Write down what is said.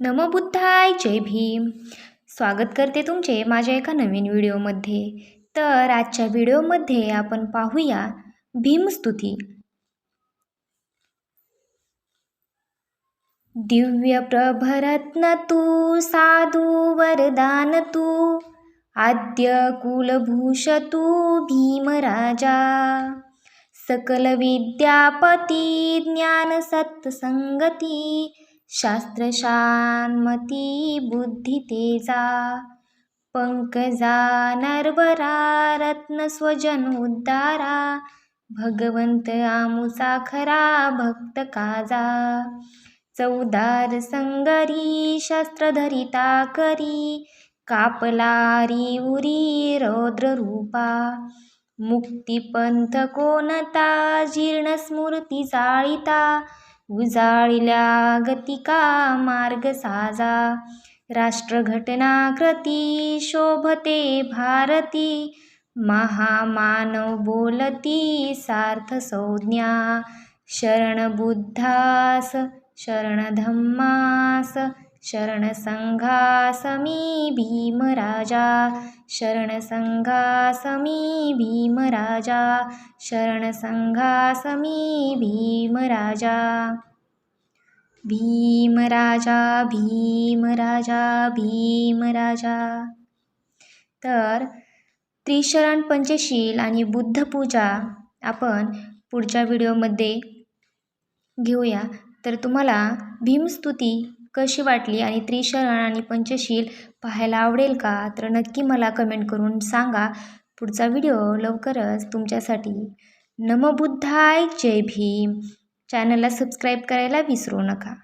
नमबुद्धाय जय भीम. स्वागत करते तुमचे माझ्या एका नवीन व्हिडिओमध्ये. तर आजच्या व्हिडिओमध्ये आपण पाहूया भीमस्तुती दिव्य प्रभरत्न तू साधू वरदान तू आद्य कुलभूष तू भीमराजा सकल विद्यापती ज्ञान सत्संगती शास्त्रशान्मती बुद्धी तेजा पंकजा नरवरा रत्न स्वजन उद्धारा भगवंत आमुचा खरा भक्त काजा चौदार संगरी शस्त्रधरिता करी कापलारी उरी रौद्र रूपा मुक्तिपंथ कोणता जीर्ण स्मृती जाळीता उजाळिल्या गतिका मार्ग साजा. राष्ट्रघटना कृती शोभते भारती. महामानव बोलती सार्थ संज्ञा. शरण बुद्धास शरण धम्मास शरण संघास मी भीमराजा शरण संघास समी भीमराजा राजा भीम राजा भीमराजा। भीमराजा भीमराजा भीमराजा। तर त्रिशरण पंचशील आणि बुद्धपूजा आपण पुढच्या व्हिडिओमध्ये घेऊया. तर तुम्हाला भीमस्तुती कशी वाटली आणि त्रिशरण आणि पंचशील पाहायला आवडेल का? तर नक्की मला कमेंट करून सांगा. पुढचा व्हिडिओ लवकरच तुमच्यासाठी. नमबुद्धाय. जय भीम. चॅनलला सबस्क्राईब करायला विसरू नका.